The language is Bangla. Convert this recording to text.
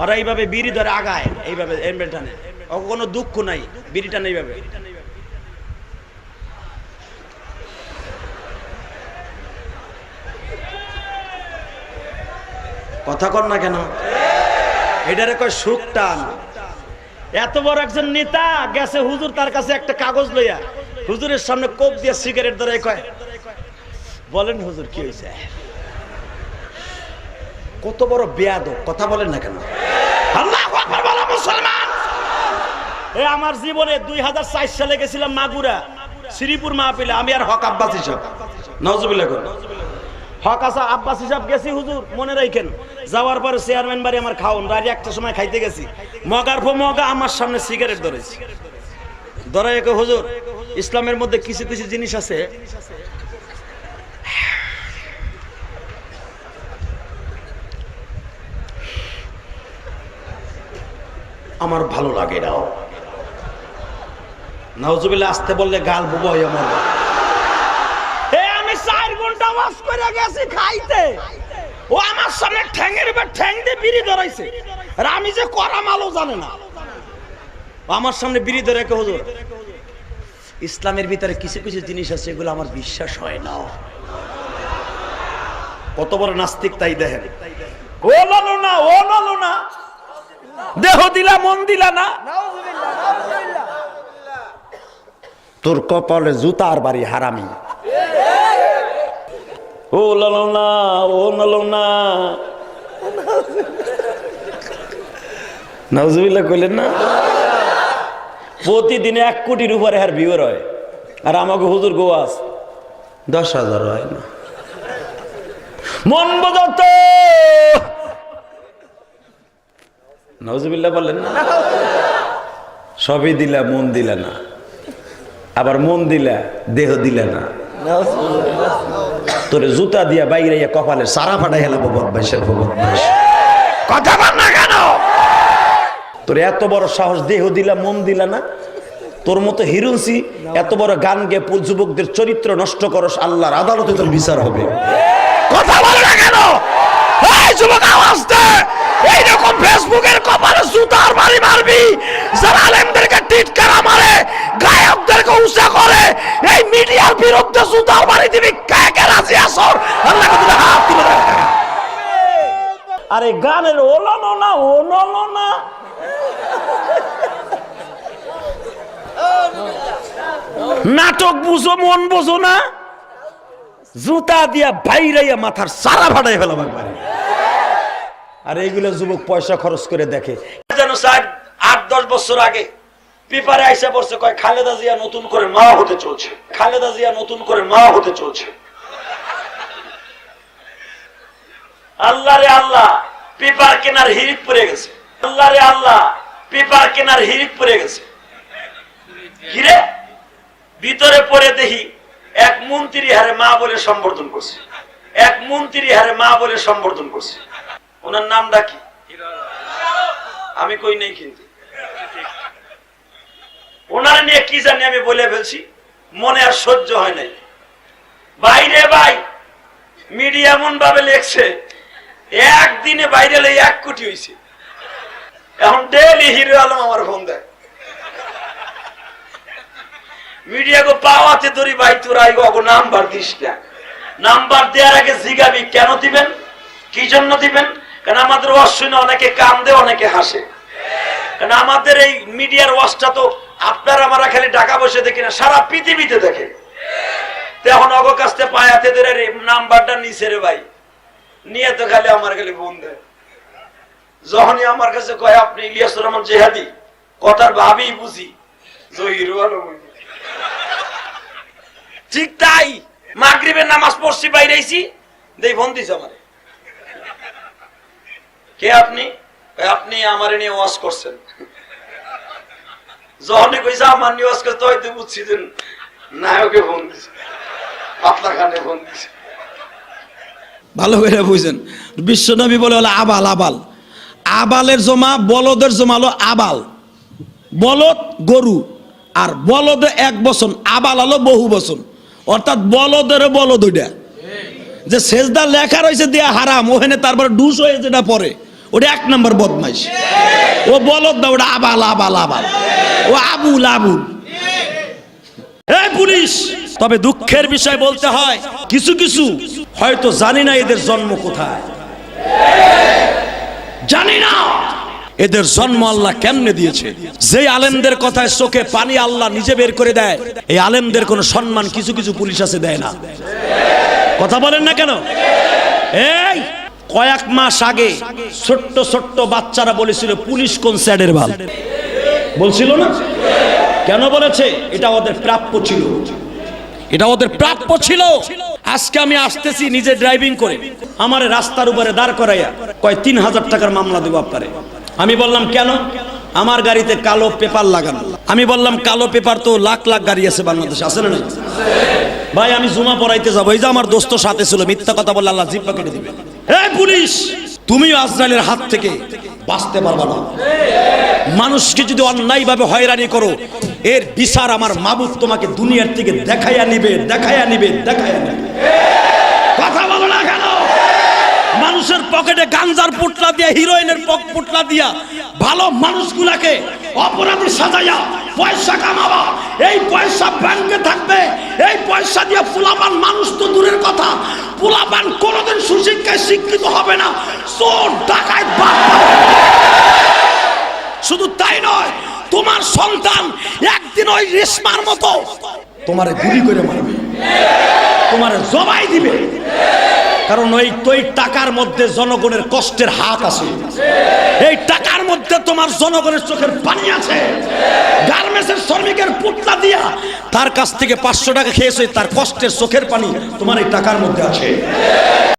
ওরা এইভাবে বিড়ি ধরে আগায়, এইভাবে টানে কোনো দুঃখ নাই বিড়ি টানে এইভাবে। কথা কর না কেন? এটারে কয় সুখ টান। এত বড় একজন নেতা গেছে হুজুর তার কাছে একটা কাগজ লইয়া। হুজুরের সামনে কোপ দিয়ে সিগারেট ধরে কয়, বলেন হুজুর কি হয়েছে কত বড় বেয়াদ কথা বলেন না কেন? মুসলমান। এ আমার জীবনে দুই হাজার চার সালে গেছিলাম মাগুরা, শ্রীপুর মাহফিলে, আমি আর হক আব্বাস হিসাব নজরুল্লাহ হক আসা আব্বাস হিসাব গেছি হুজুর, মনে রাখেন, যাওয়ার পরে চেয়ারম্যান বাড়ি আমার খাওন রাজি একটা সময় খাইতে গেছি। মগার পর মগা আমার সামনে সিগারেট ধরেছি। ধরে হুজুর, ইসলামের মধ্যে কিছু কিছু জিনিস আছে। আমার ভালো লাগে না। নাউজুবিল্লাহ, আসতে বললে গাল বুবো হয়ে আমি চার ঘণ্টা ও আমার সামনে বিড়ি আমার ধরে ইসলামের ভিতরে কিছু কিছু জিনিস আছে এগুলো আমার বিশ্বাস হয় না। কত বড় নাস্তিক তাই দেখেন। ও লালো না, ও লালো না। দেহ দিলা মন দিলা না। তোর কপালে জুতার বাড়ি হারামি। ও লালো না ও লালো না নাউজুবিল্লাহ কইলেন না? প্রতিদিনে এক কোটির উপরে হার ভিউর হয়। আর আমাকে হুজুর গোয়াস দশ হাজার হয় না। মন বোঝাত নজবিল্লা বললেন না। সবই দিলা, মন দিলা না। আবার মন দিলা, দেহ দিলা না। তোরে জুতা দিয়া বাইরে কপালে সারা ফাটাই হেলাবো বদমাইশের বদমাইশ। কথা বল না কেন? তোর এত বড় সাহস, দেহ দিলা, মন দিলা না? তোর মতো হিরুসি এত বড় গান গে যুবকদের চরিত্র নষ্ট করস, আল্লাহর আদালতে তোর বিচার হবে। কথা বলে না কেন? যুবক, আওয়াজ এইরকম ফেসবুকের কপালে সুতার বাড়ি মারবি যারা টিটকারা মারে, গায়কদেরকে উঁচা করে, এই মিডিয়ার বিরুদ্ধে সুতার বাড়ি দিবি, কে কে রাজি আসর আল্লাহ তুলে হাত তুলে আরে গানের না না। নাটক বুঝো, মন বোঝো না। জুতা দিয়া বাইরাইয়া মাথার সারা ভাড়াই ফেলাম একবারে। আর এইগুলো যুবক পয়সা খরচ করে দেখে। যেন সাহেব, আট দশ বছর আগে পেপারে আইসা পড়ছে, কয়, খালেদা জিয়া নতুন করে মা হতে চলছে। খালেদা জিয়া নতুন করে মা হতে চলছে। আল্লাহ রে আল্লাহ কেনার গেছে। আল্লাহ রে আল্লাহ কেনার গেছে। হিরে ভিতরে পড়ে দেখি এক মন্ত্রী হারে মা বলে সম্বোধন করছে। এক মন্ত্রী হারে মা বলে সম্বোধন করছে। ওনার নামটা কি? আমি কই নেই কিন্তু। ওনার নিয়ে কি জানি আমি বলে ফেলছি, মনে আর সহ্য হয় নাই। বাইরে ভাই, মিডিয়া এমন ভাবে লেখছে, একদিনে বাইরে এক কোটি হয়েছে এখন ডেলি হিরো আলম আমার ফোন দেয়। মিডিয়া গো পাওয়াতে ধরি, ভাই, তোরা গো নাম্বার দিস না। নাম্বার দেওয়ার আগে জিগাবি, কেন দিবেন? কি জন্য দিবেন? কারণ আমাদের ওয়াজ শুনে অনেকে কান্দে, অনেকে হাসে। কারণ আমাদের এই মিডিয়ার ওয়াজটা তো আপনারা আমরা খালি টাকা বসে দেখি না, সারা পৃথিবীতে দেখে। এখন অগ কাছতে পায়াতে নাম্বারটা নিচে রে ভাই। নিয়ে তো খালি আমার খালি দেয়। যখনই আমার কাছে কয়, আপনি ইলিয়াসুর রহমান জেহাদি, কথার ভাবি বুঝি। ঠিক তাই, মাগরিবের নামাজ পড়ছি বাইরেছি দেই ফোন দিছে আমারে। কে আপনি? আপনি আমারে নিয়ে ওয়াজ করছেন। যখনই কইছে, আমার নিয়ে ওয়াজ করতে হয়তো বুঝছি যে নায়কে ফোন দিছে। পাতলা খানে ফোন দিছে। ভালো করে বুঝছেন বিশ্বনবী বলে হলো আবাল আবাল। আবালের জমা, বলদের জমা হলো আবাল। বলদ গরু। আর বলদে এক বছর আবাল হলো বহু বছর অর্থাৎ বলদের বলদ ওইটা। যে সেজদা লেখা রয়েছে দিয়া হারাম, ওখানে তারপরে ডুস হয়ে যেটা পরে ওটা এক নম্বর বদমাইশ। ও বলদ না, ওটা আবাল আবাল আবাল। ও আবুল আবুল। পুলিশ, তবে দুঃখের বিষয় বলতে হয়, কিছু কিছু হয়তো জানি না এদের জন্ম কোথায়। জানি না। এদের জন্ম আল্লাহ কেমনে দিয়েছে? যে আলেমদের কথায় চোখে পানি আল্লাহ নিজে বের করে দেয়, এই আলেমদের কোনো সম্মান কিছু কিছু পুলিশ আছে দেয় না। কথা বলেন না কেন? এই কয়েক মাস আগে ছোট্ট ছোট্ট বাচ্চারা বলেছিল, পুলিশ কোন স্যাডের ভালো বলছিল না? কেন বলেছে? এটা ওদের প্রাপ্য ছিল। এটা ওদের প্রাপ্য ছিল। আজকে আমি আসতেছি নিজে ড্রাইভিং করে। আমার রাস্তার উপরে দাঁড় করাইয়া কয়, তিন হাজার টাকার মামলা দেবো আপনারে। আমি বললাম, কেন? আমার গাড়িতে কালো পেপার লাগানো। আমি বললাম, কালো পেপার তো লাখ লাখ গাড়ি আছে বাংলাদেশে, আছে না? ভাই, আমি জুমা পড়াইতে যাব। এই যে আমার দোস্ত সাথে ছিল, মিথ্যা কথা বললে আল্লাহ জিব্বা কেটে দিবে। এই পুলিশ! তুমিও আজরাইলের হাত থেকে বাঁচতে পারবা না। মানুষকে যদি অন্যায়ভাবে হয়রানি করো, এর বিচার আমার মাবুদ তোমাকে দুনিয়ার থেকে দেখাইয়া নিবে দেখাইয়া নিবে দেখাইয়া নিবে। কথা বলো না কেন? মানুষের পকেটে গাঞ্জার পুটলা দিয়া, হিরোইনের পুটলা দিয়া, ভালো মানুষগুলাকে অপরাধী সাজাইয়া পয়সা কামাবা। এই পয়সা ব্যাংকে থাকবে, এই পয়সা দিয়ে পোলাপান মানুষ তো দূরের কথা। পোলাপান কোনোদিন সুশিক্ষায় শিক্ষিত হবে না। চোর ডাকায় শুধু তাই নয়, তোমার সন্তান একদিন ওই রেশমার মতো তোমারে গুলি করে মারবে। তোমারে জবাই দিবে। কারণ ওই ওই টাকার মধ্যে জনগণের কষ্টের হাত আছে। এই টাকার মধ্যে তোমার জনগণের চোখের পানি আছে। গার্মেন্টসের শ্রমিকের পুতলা দিয়া তার কাছ থেকে পাঁচশো টাকা খেয়েছে তার কষ্টের চোখের পানি তোমার এই টাকার মধ্যে আছে।